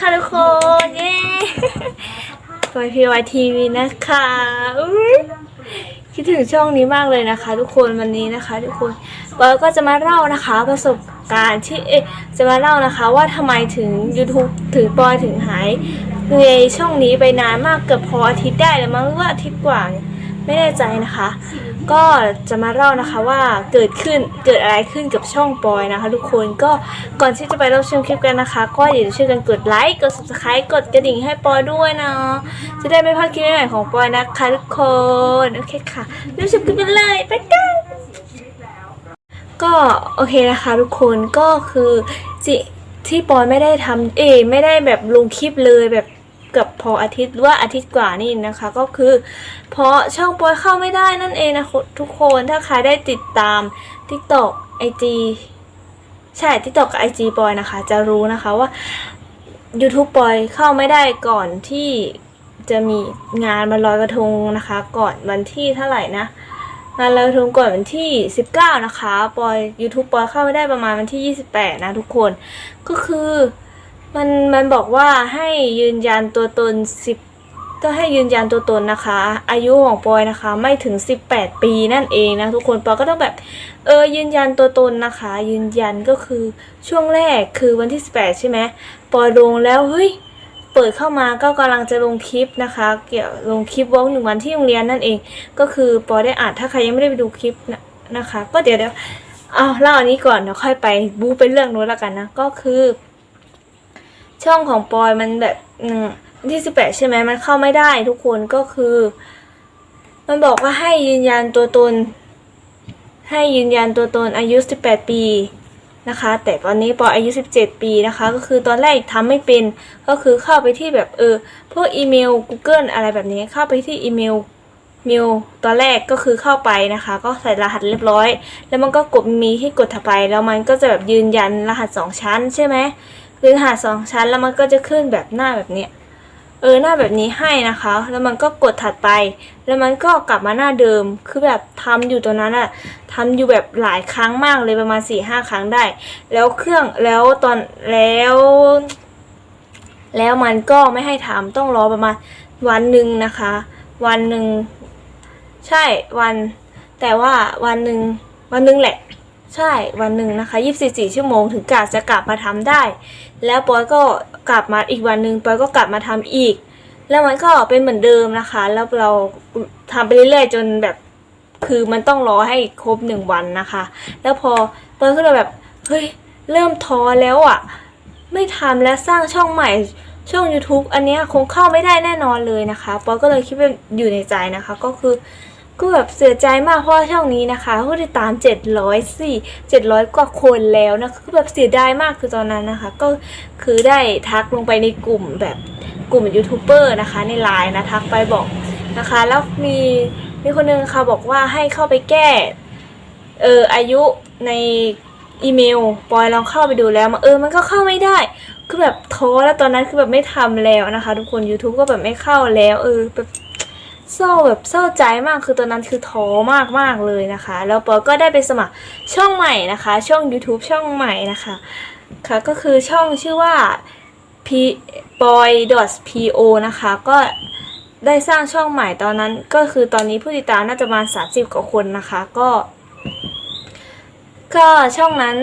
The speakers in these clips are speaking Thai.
ค่ะทุกคนเย้ปอยพีวายทีวีนะคะอุ๊ยคิดถึงช่องนี้มากเลยนะคะ ทุกคนวันนี้นะคะ ทุกคนปอยก็จะมาเล่านะคะ ประสบการณ์ที่เอ๊ะจะมาเล่านะคะ ว่าทำไมถึง YouTube ถึงปอยถึงหายในช่องนี้ไปนานมากเกือบพออาทิตย์ได้แล้วมั้งหรือว่าอาทิตย์กว่าเนี่ยไม่แน่ใจนะคะ ก็จะมาเล่านะคะว่าเกิดขึ้นเกิดอะไรขึ้นกับช่องปอยนะคะ ทุกคนก็ก่อนที่จะไปรับชมคลิปกันนะคะ ก็อย่าลืมช่วยกันกดไลค์กด subscribe กดกระดิ่งให้ปอยด้วยเนาะจะได้ไม่พลาดคลิปใหม่ของปอยนะคะทุกคนโอเคค่ะรับชมคลิปกันเลยไปกันก็โอเคนะคะทุกคนก็คือจิที่ปอยไม่ได้ทำเอไม่ได้แบบลงคลิปเลยแบบ ออาทิตย์หรือว่าอาทิตย์กว่านี่นะคะ ก็คือ เพราะช่องปอยเข้าไม่ได้นั่นเองนะทุกคนถ้าใครได้ติดตาม TikTok IG ใช่ TikTok กับ IG ปอยนะคะ จะรู้นะคะว่า YouTube ปอยเข้าไม่ได้ก่อนที่จะมีงานมาลอยกระทงนะคะ ก่อนวันที่เท่าไหร่นะงานลอยกระทงก่อนวันที่ 19 นะคะ ปอย YouTube ปอยเข้าไม่ได้ประมาณวันที่ 28 นะทุกคน ก็คือ มันมันบอกว่าให้ยืนยันตัวตน10ก็ให้ยืนยันตัวตนนะคะ อายุของปอยนะคะ ไม่ถึง 18 ปีนั่นเองนะทุกคนปอยก็ต้องแบบเออยืนยันตัวตนนะคะ ยืนยันก็คือช่วงแรกคือวันที่ 18 ใช่ไหมปอยลงแล้วเฮ้ยเปิดเข้ามาก็กำลังจะลงคลิปนะคะ เกี่ยวลงคลิปวอล์กหนึ่งวันที่โรงเรียนนั่นเอง ก็คือปอยได้อ่านถ้าใครยังไม่ได้ไปดูคลิปนะนะคะ ก็เดี๋ยวเดี๋ยวเอาเล่าอันนี้ก่อนเดี๋ยวค่อยไปบูไปเรื่องนู้นแล้วกันนะก็คือ ช่องของปอยมันแบบอืมวันที่สิบแปดใช่ไหมมันเข้าไม่ได้ทุกคนก็คือ มันบอกว่าให้ยืนยันตัวตน ให้ยืนยันตัวตนอายุ18ปีนะคะ แต่ตอนนี้ปออายุ 17 ปีนะคะ ก็คือตอนแรกทำไม่เป็น ก็คือเข้าไปที่แบบเออพวกอีเมล Google อะไรแบบนี้เข้าไปที่อีเมลเมลตอนแรกก็คือเข้าไปนะคะ ก็ใส่รหัสเรียบร้อย แล้วมันก็กดมีให้กดถัดไป แล้วมันก็จะแบบยืนยันรหัสสองชั้นใช่ไหม คือหัสสองชั้นแล้วมันก็จะขึ้นแบบหน้าแบบเนี้ยเออหน้าแบบนี้ให้นะคะ แล้วมันก็กดถัดไป แล้วมันก็กลับมาหน้าเดิม คือแบบทำอยู่ตรงนั้นอะทำอยู่แบบหลายครั้งมากเลยประมาณสี่ห้าครั้งได้ แล้วเครื่องแล้วตอนแล้ว แล้วมันก็ไม่ให้ทำต้องรอประมาณวันหนึ่งนะคะ วันหนึ่งใช่วัน แต่ว่าวันหนึ่งวันหนึ่งแหละ ใช่วันหนึ่งนะคะ24ชั่วโมงถึงกาจะกลับมาทำได้ แล้วปอยก็กลับมาอีกวันหนึ่งปอยก็กลับมาทำอีก แล้วมันก็เป็นเหมือนเดิมนะคะ แล้วเราทำไปเรื่อยๆจนแบบคือมันต้องรอให้ครบหนึ่งวันนะคะ แล้วพอปอยก็เลยแบบเฮ้ยเริ่มท้อแล้วอะ่ะ ไม่ทำแล้วสร้างช่องใหม่ช่อง YouTube อันนี้คงเข้าไม่ได้แน่นอนเลยนะคะปอยก็เลยคิดว่าอยู่ในใจนะคะ ก็คือ ก็แบบเสียใจมากเพราะช่องนี้นะคะผู้ติดตาม 700สี่700 กว่าคนแล้วนะคือแบบเสียดายมากคือตอนนั้นนะคะ ก็คือได้ทักลงไปในกลุ่มแบบกลุ่มยูทูบเบอร์นะคะ ในไลน์นะทักไปบอกนะคะ แล้วมีมีคนนึงค่ะบอกว่าให้เข้าไปแก้เอออายุในอีเมลปอยลองเข้าไปดูแล้วมาเออมันก็เข้าไม่ได้ คือแบบท้อแล้วตอนนั้นคือแบบไม่ทำแล้วนะคะ ทุกคน YouTube ก็แบบไม่เข้าแล้ว เออแบบ เศร้าแบบเศร้าใจมากคือตอนนั้นคือท้อมากมากเลยนะคะ แล้วปอก็ได้ไปสมัครช่องใหม่นะคะ ช่อง YouTube ช่องใหม่นะคะค่ะก็คือช่องชื่อว่า p p o y po นะคะ ก็ได้สร้างช่องใหม่ตอนนั้นก็คือตอนนี้ผู้ติดตามน่าจะประมาณ30กว่าคนนะคะ ก็ ก็ช่องนั้น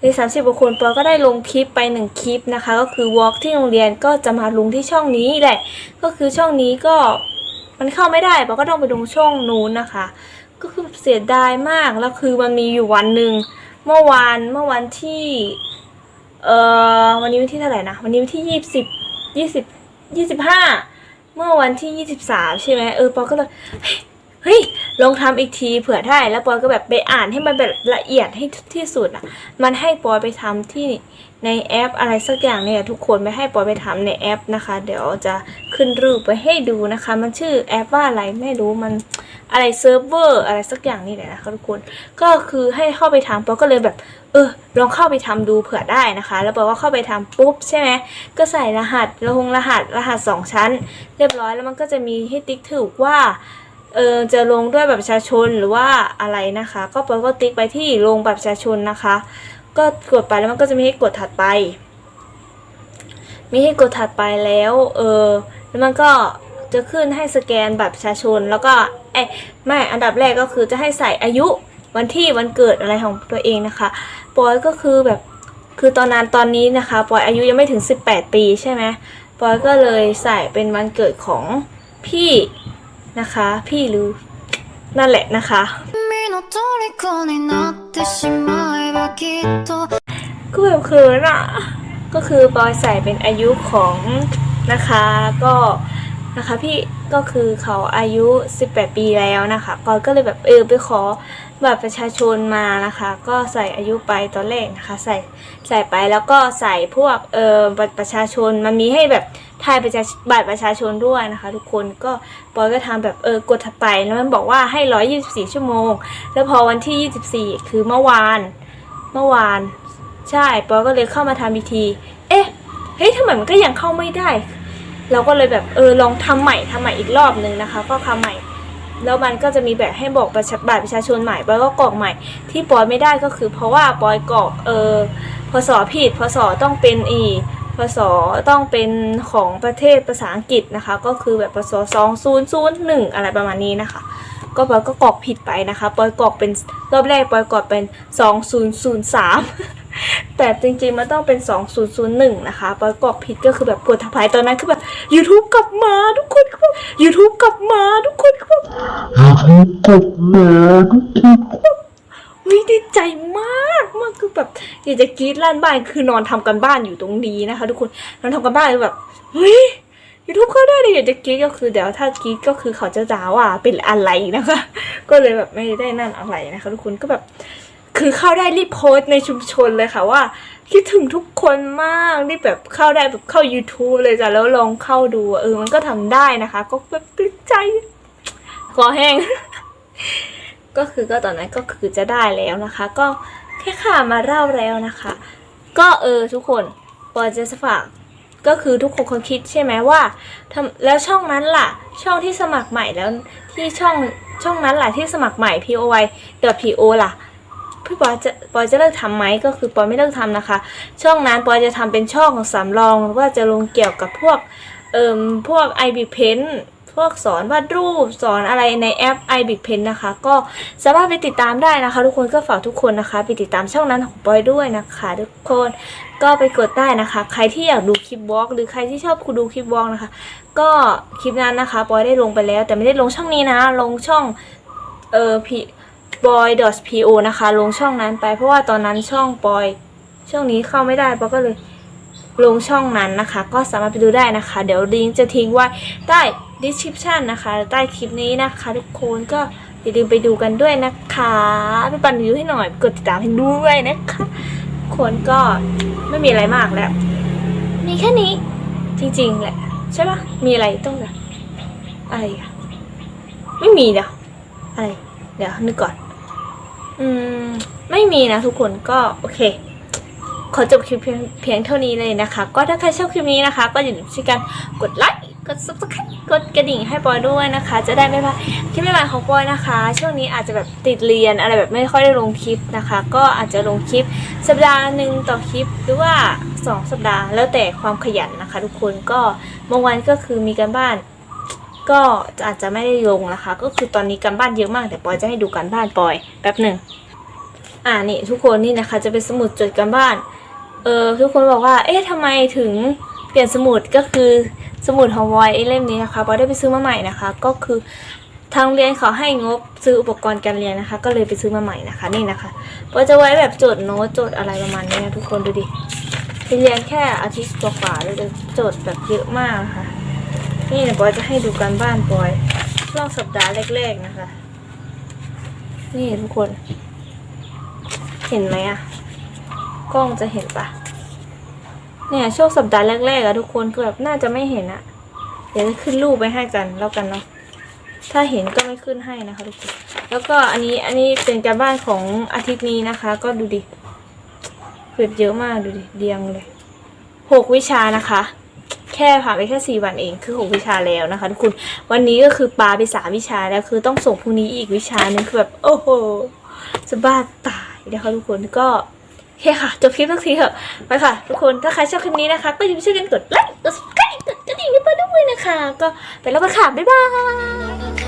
ใน30กว่าคนปอก็ได้ลงคลิปไปหนึ่งคลิปนะคะ ก็คือ walk ที่โรงเรียนก็จะมาลงที่ช่องนี้แหละ ก็คือช่องนี้ก็ มันเข้าไม่ได้ปอก็ต้องไปลงช่องนู้นนะคะ ก็คือเสียดายมากแล้วคือมันมีอยู่วันหนึ่งเมื่อวานเมื่อวันที่เอ่อวันนี้วันที่เท่าไหร่นะวันนี้วันที่ยี่สิบยี่สิบยี่สิบห้าเมื่อวันที่ยี่สิบสามใช่ไหมเออปอก็เลย ฮ้ยเฮ้ยลองทำอีกทีเผื่อได้แล้วปอยก็แบบไปอ่านให้มันแบบละเอียดให้ที่สุดอะ มันให้ปอยไปทำที่ในแอปอะไรสักอย่างเนี่ยทุกคนไม่ให้ปอยไปทำในแอปนะคะ เดี๋ยวจะขึ้นรูปไปให้ดูนะคะ มันชื่อแอปว่าอะไรไม่รู้มันอะไรเซิร์ฟเวอร์อะไรสักอย่างนี่แหละนะคะทุกคนก็คือให้เข้าไปทำปอยก็เลยแบบ เออลองเข้าไปทำดูเผื่อได้นะคะ แล้วปอยว่าเข้าไปทำปุ๊บใช่ไหมก็ใส่รหัสลงรหัสรหัสสองชั้น เรียบร้อยแล้วมันก็จะมีให้ติ๊กถูกว่า เออจะลงด้วยแบบประชาชนหรือว่าอะไรนะคะ ก็ปอก็ติ๊กไปที่ลงแบบประชาชนนะคะ ก็กดไปแล้วมันก็จะมีให้กดถัดไป มีให้กดถัดไปแล้วเออแล้วมันก็จะขึ้นให้สแกนบัตรประชาชนแล้วก็เอ้ไม่อันดับแรกก็คือจะให้ใส่อายุวันที่วันเกิดอะไรของตัวเองนะคะปอยก็คือแบบคือตอนนั้นตอนนี้นะคะปอยอายุยังไม่ถึง 18 ปีใช่ไหมปอยก็เลยใส่เป็นวันเกิดของพี่ นะคะ พี่รู้ นั่นแหละนะคะ ก็แบบเขินอะ ก็คือบอยใส่เป็นอายุของนะคะก็นะคะพี่ก็คือเขาอายุ 18 ปีแล้วนะคะ ปอยก็เลยแบบเออไปขอ บัตรประชาชนมานะคะ ก็ใส่อายุไปตอนแรกนะคะ ใส่ใส่ไปแล้วก็ใส่พวกเอ่อบัตรประชาชนมันมีให้แบบถ่ายประชาบัตรประชาชนด้วยนะคะ ทุกคนก็ปอยก็ทำแบบเออกดถัดไปแล้วมันบอกว่าให้ 124 ชั่วโมง แล้วพอวันที่ 24 คือเมื่อวานเมื่อวาน ใช่ปอยก็เลยเข้ามาทำพิธีเอ๊ะเฮ้ยทำไมมันก็ยังเข้าไม่ได้ เราก็เลยแบบเออลองทำใหม่ทำใหม่อีกรอบนึงนะคะ ก็ทำใหม่ แล้วมันก็จะมีแบบให้บอกประชาบัตรประชาชนใหม่แล้วก็กรอกใหม่ ที่ปอยไม่ได้ก็คือเพราะว่าปอยกรอกเออพศผิดพศต้องเป็นอีพศต้องเป็นของประเทศภาษาอังกฤษนะคะ ก็คือแบบพศสองศูนย์ศูนย์หนึ่งอะไรประมาณนี้นะคะ ก็ปอยก็กรอกผิดไปนะคะปอยกรอกเป็นรอบแรกปอยกรอกเป็นสองศูนย์ศูนย์สาม แต่จริงๆมันต้องเป็น 2001 นะคะปอยกรอกผิดก็คือแบบกดทับายตอนนั้นคือแบบ YouTube กลับมาทุกคนคือแบบ YouTube กลับมาทุกคนคือแบบวิดีใจมากมากคือแบบอยากจะกรีดลั่นบ้านคือนอนทำกันบ้านอยู่ตรงนี้นะคะ ทุกคนนอนทำกันบ้านคือแบบเฮ้ยยูทูบเข้าได้เลยอยากจะกรีดก็คือเดี๋ยวถ้ากรีดก็คือเขาจะด่าว่าเป็นอะไรนะคะ ก็เลยแบบไม่ได้นั่นอะไรนะคะ ทุกคนก็แบบ คือเข้าได้รีบโพสต์ในชุมชนเลยค่ะว่า คิดถึงทุกคนมากรีบแบบเข้าได้แบบเข้า YouTube เลยจ้ะแล้วลองเข้าดูเออมันก็ทำได้นะคะ ก็แบบตื่นใจคอแห้ง ก็คือก็ตอนนั้นก็คือจะได้แล้วนะคะ ก็แค่ข่ามาเล่าแล้วนะคะ ก็เออทุกคนปอจะฝากก็คือทุกคนคงคิดใช่ไหมว่าทำแล้วช่องนั้นล่ะ ช่องที่สมัครใหม่แล้วที่ช่องช่องนั้นล่ะที่สมัครใหม่ POY เด PO ล่ะ พี่ปอจะปอจะเลิกทำไหมก็คือปอไม่เลิกทำนะคะ ช่องนั้นปอจะทำเป็นช่องของสำรองว่าจะลงเกี่ยวกับพวกเอ่มพวก i b p e n พวกสอนวาดรูปสอนอะไรในแอป i b p e n นะคะ ก็สามารถไปติดตามได้นะคะ ทุกคนก็ฝากทุกคนนะคะ ไปติดตามช่องนั้นของปอยด้วยนะคะ ทุกคนก็ไปกดได้นะคะ ใครที่อยากดูคลิปวอล์กหรือใครที่ชอบคุณดูคลิปวอล์กนะคะ ก็คลิปนั้นนะคะปอยได้ลงไปแล้ว แต่ไม่ได้ลงช่องนี้นะ ลงช่องเอ่อพี boy.po นะคะ ลงช่องนั้นไป เพราะว่าตอนนั้นช่องปอยช่องนี้เข้าไม่ได้ปอยก็เลยลงช่องนั้นนะคะ ก็สามารถไปดูได้นะคะ เดี๋ยวลิงก์จะทิ้งไว้ใต้ description นะคะ ใต้คลิปนี้นะคะ ทุกคนก็อย่าลืมไปดูกันด้วยนะคะไปปั่นวิวให้หน่อยกดติดตามให้ด้วยนะคะทุกคนก็ไม่มีอะไรมากแล้ว มีแค่นี้จริงๆแหละ ใช่ปะมีอะไรต้องแบบอะไรอะไม่มีเดี๋ยวอะไร เดี๋ยวนึกก่อน อืม ไม่มีนะทุกคนก็โอเค ขอจบคลิปเพียงเท่านี้เลยนะคะ ก็ถ้าใครชอบคลิปนี้นะคะ ก็อย่าลืมช่วยกันกดไลค์กด subscribe กดกระดิ่งให้ปอยด้วยนะคะ จะได้ไม่พลาดคลิปใหม่ๆของปอยนะคะ ช่วงนี้อาจจะแบบติดเรียนอะไรแบบไม่ค่อยได้ลงคลิปนะคะ ก็อาจจะลงคลิปสัปดาห์หนึ่งต่อคลิปหรือว่าสองสัปดาห์ แล้วแต่ความขยันนะคะ ทุกคนก็บางวันก็คือมีการบ้าน ก็อาจจะไม่ได้ลงนะคะ ก็คือตอนนี้การบ้านเยอะมากแต่ปอยจะให้ดูการบ้านปอยแป๊บหนึ่งอ่านี่ทุกคนนี่นะคะจะเป็นสมุดจดการบ้านเออทุกคนบอกว่าเอ๊ะทำไมถึงเปลี่ยนสมุดก็คือสมุดของวอยเล่มนี้นะคะปอยได้ไปซื้อมาใหม่นะคะ ก็คือทางโรงเรียนเขาให้งบซื้ออุปกรณ์การเรียนนะคะ ก็เลยไปซื้อมาใหม่นะคะนี่นะคะปอยจะไว้แบบจดโน้ตจดอะไรประมาณนี้นะทุกคนดูดิไปเรียนแค่อาทิตย์กว่าๆเลยจดแบบเยอะมากนะคะ นี่เดี๋ยวปอยจะให้ดูการบ้านปอยช่วงสัปดาห์แรกๆนะคะ นี่ทุกคน เห็นไหมอะกล้องจะเห็นปะเนี่ยช่วงสัปดาห์แรกๆอะทุกคนคือแบบน่าจะไม่เห็นอะเดี๋ยวจะขึ้นรูปไปให้กันแล้วกันเนาะถ้าเห็นก็ไม่ขึ้นให้นะคะทุกคนแล้วก็อันนี้อันนี้เป็นการบ้านของอาทิตย์นี้นะคะ ก็ดูดิเกิดเยอะมากดูดิเรียงเลยหกวิชานะคะ แค่ผ่านไปแค่สี่วันเองคือหกวิชาแล้วนะคะทุกคนวันนี้ก็คือปาไปสามวิชาแล้วคือต้องส่งพรุ่งนี้อีกวิชานึงคือแบบโอ้โหจะบ้าตายนะคะทุกคนก็เคค่ะ จบคลิปสักทีเถอะไปค่ะ ทุกคนถ้าใครชอบคลิปนี้นะคะ ก็อย่าลืมช่วยกันกดไลค์กดแชร์กดกระดิ่งให้ปาด้วยนะคะ ก็ไปแล้วกันค่ะ บ๊ายบาย